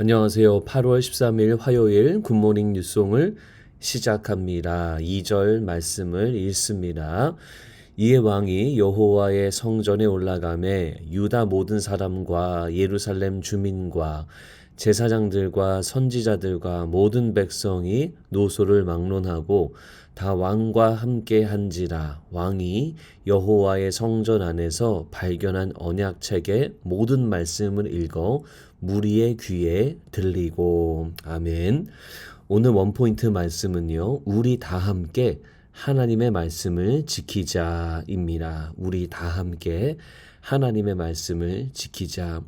안녕하세요. 8월 13일 화요일 굿모닝 뉴송을 시작합니다. 2절 말씀을 읽습니다. 이에 왕이 여호와의 성전에 올라가매 유다 모든 사람과 예루살렘 주민과 제사장들과 선지자들과 모든 백성이 노소를 막론하고 다 왕과 함께 한지라 왕이 여호와의 성전 안에서 발견한 언약책의 모든 말씀을 읽어 무리의 귀에 들리고 아멘. 오늘 원포인트 말씀은요. 우리 다 함께 하나님의 말씀을 지키자입니다. 우리 다 함께 하나님의 말씀을 지키자.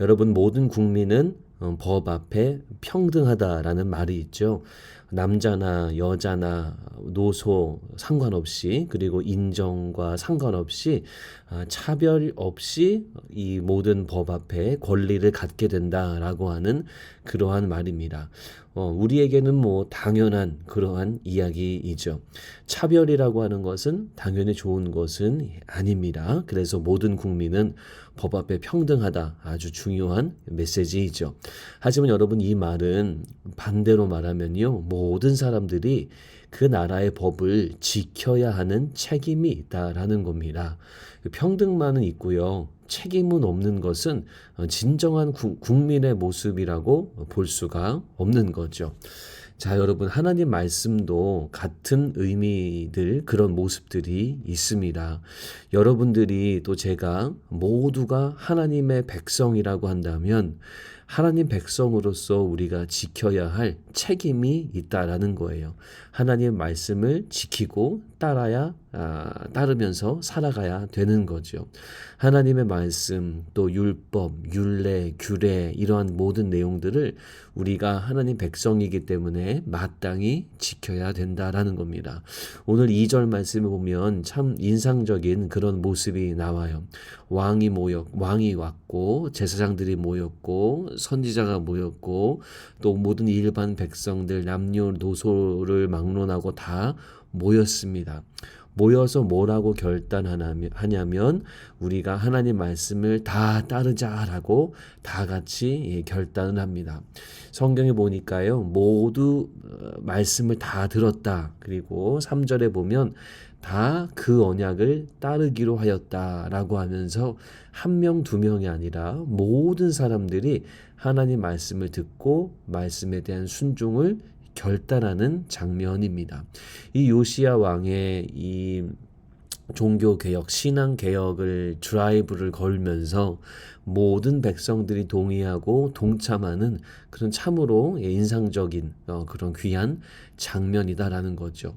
여러분 모든 국민은 어, 법 앞에 평등하다라는 말이 있죠. 남자나 여자나 노소 상관없이 그리고 인정과 상관없이 아, 차별 없이 이 모든 법 앞에 권리를 갖게 된다라고 하는 그러한 말입니다. 어, 우리에게는 뭐 당연한 그러한 이야기이죠. 차별이라고 하는 것은 당연히 좋은 것은 아닙니다. 그래서 모든 국민은 법 앞에 평등하다 아주 중요한 메시지이죠. 하지만 여러분 이 말은 반대로 말하면요. 모든 사람들이 그 나라의 법을 지켜야 하는 책임이 있다라는 겁니다. 평등만은 있고요. 책임은 없는 것은 진정한 국민의 모습이라고 볼 수가 없는 거죠. 자, 여러분, 하나님 말씀도 같은 의미들, 그런 모습들이 있습니다. 여러분들이 또 제가 모두가 하나님의 백성이라고 한다면 하나님 백성으로서 우리가 지켜야 할 책임이 있다라는 거예요. 하나님 말씀을 지키고 따라야 아, 따르면서 살아가야 되는 거죠. 하나님의 말씀 또 율법, 율례, 규례 이러한 모든 내용들을 우리가 하나님 백성이기 때문에 마땅히 지켜야 된다라는 겁니다. 오늘 2절 말씀을 보면 참 인상적인 그런 모습이 나와요. 왕이 모였 왕이 왔고 제사장들이 모였고 선지자가 모였고 또 모든 일반 백성들 남녀노소를 막론하고 다 모였습니다. 모여서 뭐라고 결단하냐면 우리가 하나님 말씀을 다 따르자라고 다 같이 예, 결단을 합니다. 성경에 보니까요. 모두 어, 말씀을 다 들었다. 그리고 3절에 보면 다 그 언약을 따르기로 하였다라고 하면서 한 명, 두 명이 아니라 모든 사람들이 하나님 말씀을 듣고 말씀에 대한 순종을 결단하는 장면입니다. 이 요시야 왕의 이 종교 개혁, 신앙 개혁을 드라이브를 걸면서 모든 백성들이 동의하고 동참하는 그런 참으로 인상적인 어, 그런 귀한 장면이다라는 거죠.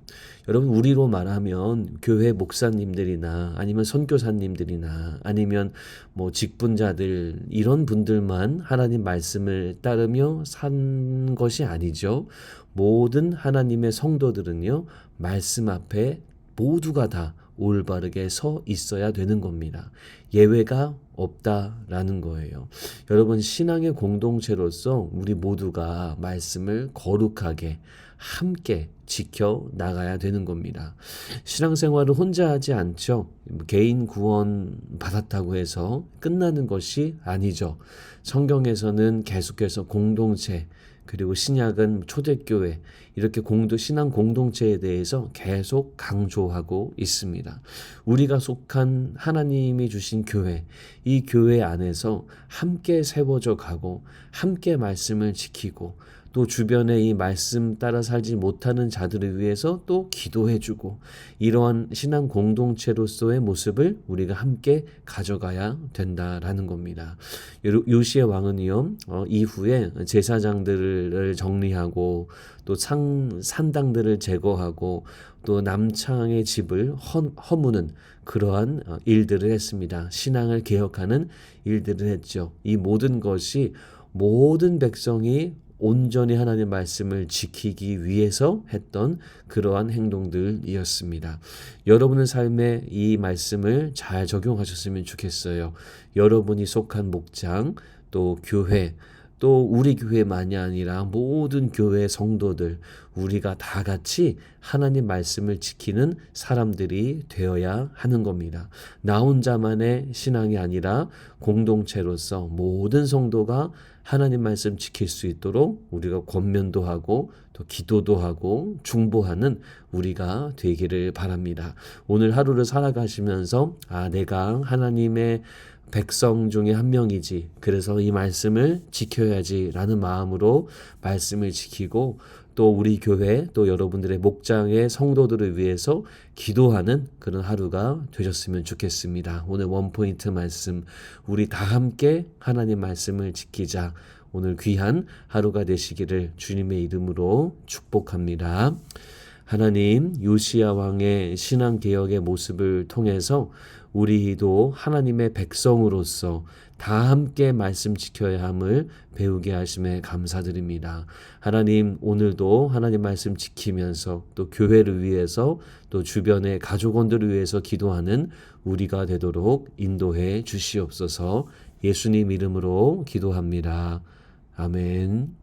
여러분 우리로 말하면 교회 목사님들이나 아니면 선교사님들이나 아니면 뭐 직분자들 이런 분들만 하나님 말씀을 따르며 산 것이 아니죠. 모든 하나님의 성도들은요 말씀 앞에 모두가 다 올바르게 서 있어야 되는 겁니다. 예외가 없다라는 거예요. 여러분, 신앙의 공동체로서 우리 모두가 말씀을 거룩하게 함께 지켜 나가야 되는 겁니다. 신앙생활을 혼자 하지 않죠. 개인 구원 받았다고 해서 끝나는 것이 아니죠. 성경에서는 계속해서 공동체, 그리고 신약은 초대교회 이렇게 공도 신앙 공동체에 대해서 계속 강조하고 있습니다. 우리가 속한 하나님이 주신 교회 이 교회 안에서 함께 세워져 가고 함께 말씀을 지키고 또 주변에 이 말씀 따라 살지 못하는 자들을 위해서 또 기도해주고 이러한 신앙 공동체로서의 모습을 우리가 함께 가져가야 된다라는 겁니다. 요시의 왕은요 어, 이후에 제사장들을 정리하고 또 상, 산당들을 제거하고 또 남창의 집을 허, 허무는 그러한 어, 일들을 했습니다. 신앙을 개혁하는 일들을 했죠. 이 모든 것이 모든 백성이 온전히 하나님의 말씀을 지키기 위해서 했던 그러한 행동들이었습니다. 여러분의 삶에 이 말씀을 잘 적용하셨으면 좋겠어요. 여러분이 속한 목장, 또 교회, 또 우리 교회만이 아니라 모든 교회 성도들 우리가 다 같이 하나님 말씀을 지키는 사람들이 되어야 하는 겁니다. 나 혼자만의 신앙이 아니라 공동체로서 모든 성도가 하나님 말씀 지킬 수 있도록 우리가 권면도 하고 또 기도도 하고 중보하는 우리가 되기를 바랍니다. 오늘 하루를 살아가시면서 아 내가 하나님의 백성 중에 한 명이지. 그래서 이 말씀을 지켜야지라는 마음으로 말씀을 지키고 또 우리 교회 또 여러분들의 목장의 성도들을 위해서 기도하는 그런 하루가 되셨으면 좋겠습니다. 오늘 원포인트 말씀 우리 다 함께 하나님 말씀을 지키자. 오늘 귀한 하루가 되시기를 주님의 이름으로 축복합니다. 하나님 요시야 왕의 신앙 개혁의 모습을 통해서 우리도 하나님의 백성으로서 다 함께 말씀 지켜야 함을 배우게 하심에 감사드립니다. 하나님 오늘도 하나님 말씀 지키면서 또 교회를 위해서 또 주변의 가족원들을 위해서 기도하는 우리가 되도록 인도해 주시옵소서. 예수님 이름으로 기도합니다. 아멘.